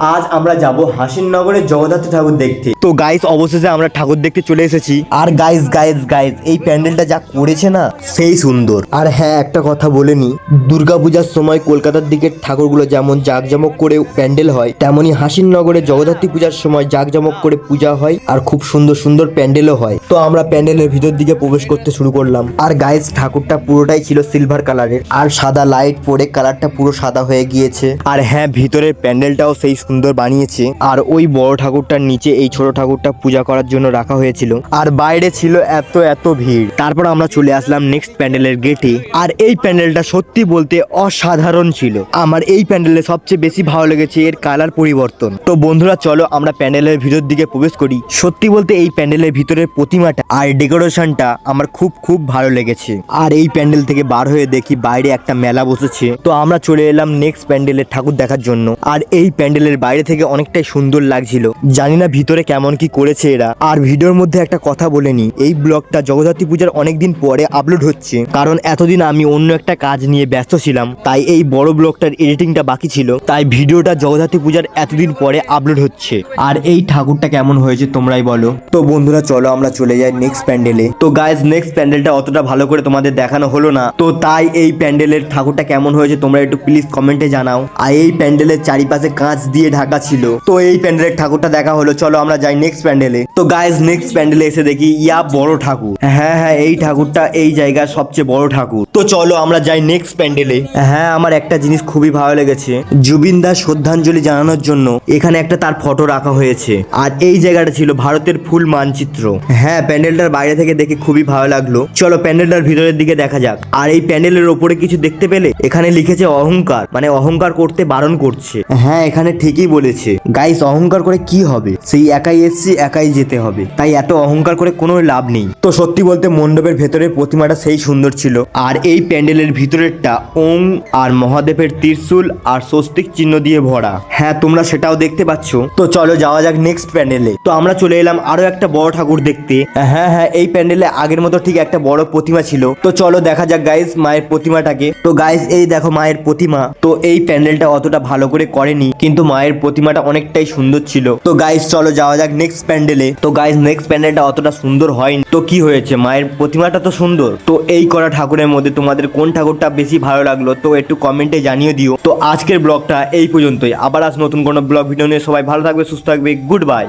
আজ আমরা যাব হাসিননগরের জগদ্ধাত্রী ঠাকুর দেখতে। তো গাইস অবশেষে আমরা ঠাকুর দেখতে চলে এসেছি। আর গাইস গাইস গাইস এই প্যান্ডেলটা যা করেছে না, সেই সুন্দর। আর হ্যাঁ একটা কথা বলে নি, দুর্গাপূজার সময় কলকাতার দিকের ঠাকুরগুলো যেমন জাঁকজমক করে প্যান্ডেল হয় তেমনই হাসিননগরে জগদ্ধাত্রী পূজার সময় জাঁকজমক করে পূজা হয়, আর খুব সুন্দর সুন্দর প্যান্ডেলও হয়। তো আমরা প্যান্ডেলের ভিতর দিকে প্রবেশ করতে শুরু করলাম। আর গাইস ঠাকুরটা পুরোটাই ছিল সিলভার কালারের আর সাদা লাইট পরে কালারটা পুরো সাদা হয়ে গিয়েছে। আর হ্যাঁ ভিতরের প্যান্ডেলটাও সেই সুন্দর বানিয়েছে। আর ওই বড় ঠাকুরটার নিচে এই ছোট ঠাকুরটা পূজা করার জন্য রাখা হয়েছিল। আর বাইরে ছিল এত এত ভিড়। তারপর আমরা চলে আসলাম নেক্সট প্যান্ডেলের গেটে আর এই প্যান্ডেলটা সত্যি বলতে অসাধারণ ছিল। আমার এই প্যান্ডেলে সবচেয়ে বেশি ভালো লেগেছে এর কালার পরিবর্তন। তো বন্ধুরা, চলো আমরা প্যান্ডেলের ভিতর দিকে প্রবেশ করি। সত্যি বলতে এই প্যান্ডেলের ভিতরের প্রতিমাটা আর ডেকোরেশনটা আমার খুব খুব ভালো লেগেছে। আর এই প্যান্ডেল থেকে বার হয়ে দেখি বাইরে একটা মেলা বসেছে। তো আমরা চলে এলাম নেক্সট প্যান্ডেলের ঠাকুর দেখার জন্য। আর এই প্যান্ডেলের বাইরে থেকে অনেকটাই সুন্দর লাগছিল। জানি না ভিতরে কেমন কি করেছে এরা। আর ভিডিওর মধ্যে একটা কথা বলে নি, এই ব্লগটা জগদ্ধাত্রী পূজার অনেকদিন পরে আপলোড হচ্ছে। কারণ এতদিন আমি অন্য একটা কাজ নিয়ে ব্যস্ত ছিলাম, তাই এই বড় ব্লগটার এডিটিংটা বাকি ছিল, তাই ভিডিওটা জগদ্ধাত্রী পূজার এতদিন পরে আপলোড হচ্ছে। আর এই ঠাকুরটা কেমন হয়েছে তোমরাই বলো। তো বন্ধুরা, চলো আমরা চলে যাই নেক্সট প্যান্ডেলে তো গাইজ নেক্সট প্যান্ডেলটা অতটা ভালো করে তোমাদের দেখানো হলো না। তো তাই এই প্যান্ডেলের ঠাকুরটা কেমন হয়েছে তোমরা একটু প্লিজ কমেন্টে জানাও। আর এই প্যান্ডেলের চারিপাশে কাঁচ দিয়ে ঢাকা ছিল। তো এই প্যান্ডেলের ঠাকুরটা দেখা হলো, চলো আমরা যাই নেক্সট প্যান্ডেলে তো গাইজ নেক্সট প্যান্ডেলে এসে দেখি, ইয়া বড় ঠাকুর। হ্যাঁ হ্যাঁ এই ঠাকুরটা এই জায়গার সবচেয়ে বড় ঠাকুর। তো চলো আমরা যাই নেক্সট প্যান্ডেলে হ্যাঁ আমার একটা জিনিস খুবই ভালো লেগেছে। জুবিন দাস শ্রদ্ধাঞ্জলি জানানোর জন্য এখানে একটা তার ফটো রাখা হয়েছে। আর এই জায়গাটা ছিল ভারতের ফুল মানচিত্র। হ্যাঁ প্যান্ডেলটার বাইরে থেকে দেখে খুবই ভালো লাগল। চলো প্যান্ডেলটার ভিতরের দিকে দেখা যাক। আর এই প্যান্ডেলের ওপরে কিছু দেখতে পেলে? এখানে লিখেছে অহংকার মানে অহংকার করতে বারণ করছে। হ্যাঁ এখানে ঠিকই বলেছে। গাইস অহংকার করে কি হবে? সেই একাই এসছি একাই যেতে হবে। তাই এত অহংকার করে কোনো লাভ নেই। তো সত্যি বলতে মণ্ডপের ভেতরের প্রতিমাটা সেই সুন্দর ছিল। আর এই প্যান্ডেলের ভিতরেরটা ওম আর মহাদেবের ত্রিশূল আর স্বস্তিক চিহ্ন দিয়ে ভরা। হ্যাঁ তোমরা সেটাও দেখতে পাচ্ছ। তো চলো যাওয়া যাক নেক্সট প্যান্ডেলে। তো আমরা চলে এলাম আরও একটা বড় ঠাকুর দেখতে। হ্যাঁ হ্যাঁ এই প্যান্ডেলে আগের মতো ঠিক একটা বড় প্রতিমা ছিল। তো চলো দেখা যাক গাইস মায়ের প্রতিমাটাকে। তো গাইস এই দেখো মায়ের প্রতিমা। তো এই প্যান্ডেলটা অতটা ভালো করে করেনি, কিন্তু মায়ের প্রতিমাটা অনেকটাই সুন্দর ছিল। তো গাইস চলো যাওয়া যাক নেক্সট প্যান্ডেলে তো গাইজ নেক্সট প্যান্ডেলটা অতটা সুন্দর হয়নি। তো কি হয়েছে? মায়ের প্রতিমাটা তো সুন্দর। তো এই করা ঠাকুরের মধ্যে তোমাদের কোন ঠাকুরটা বেশি ভালো লাগল, তো একটু কমেন্টে জানিয়ে দিও। তো আজকের ব্লগটা এই পর্যন্তই। আবার আজ নতুন কোনো ব্লগ ভিডিও নিয়ে সবাই ভালো থাকবে, সুস্থ থাকবে। Good bye